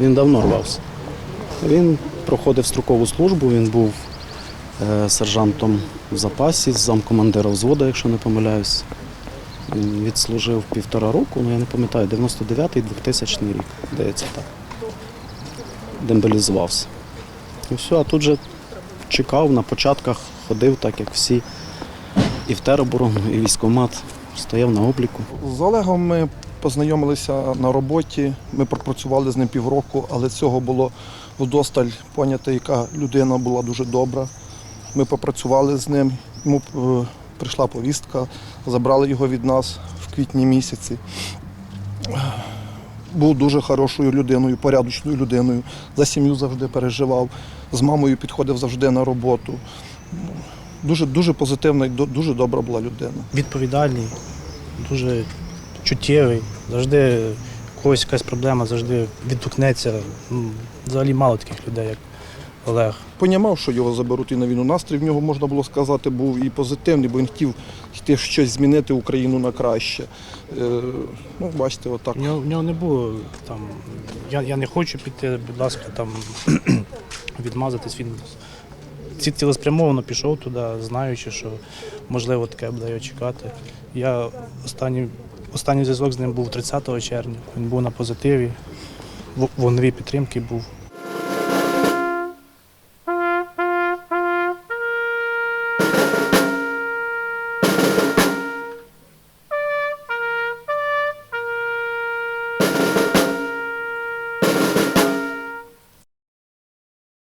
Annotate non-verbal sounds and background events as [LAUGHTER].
Він давно рвався. Він проходив строкову службу, він був е, сержантом в запасі, замкомандира взводу, якщо не помиляюсь. Він відслужив півтора року, ну я не пам'ятаю, 99-й 2000 рік, здається так. Демобілізувався. І все, а тут же чекав, на початках ходив, так як всі. І в тероборону, і військкомат, стояв на обліку. З Олегом ми познайомилися на роботі. Ми пропрацювали з ним півроку, але цього було вдосталь поняти, яка людина була дуже добра. Ми попрацювали з ним. Йому е, прийшла повістка, забрали його від нас в квітні місяці. Був дуже хорошою людиною, порядочною людиною. За сім'ю завжди переживав. З мамою підходив завжди на роботу. Дуже, дуже позитивна і дуже добра була людина. відповідальний, дуже чуттєвий, завжди у когось якась проблема, завжди відгукнеться. Взагалі мало таких людей, як Олег. Понімав, що його заберуть і на війну. Настрій в нього, можна було сказати, був і позитивний, бо він хотів йти щось змінити Україну на краще. Е, ну, бачите, отак. В нього, в нього не було там. Я, я не хочу піти, будь ласка, там [CLEARS THROAT] відмазатись. Він ці- цілеспрямовано пішов туди, знаючи, що можливо таке буде його чекати. Я останній, останній зв'язок з ним був 30 червня. Він був на позитиві, в- вогневій підтримки був.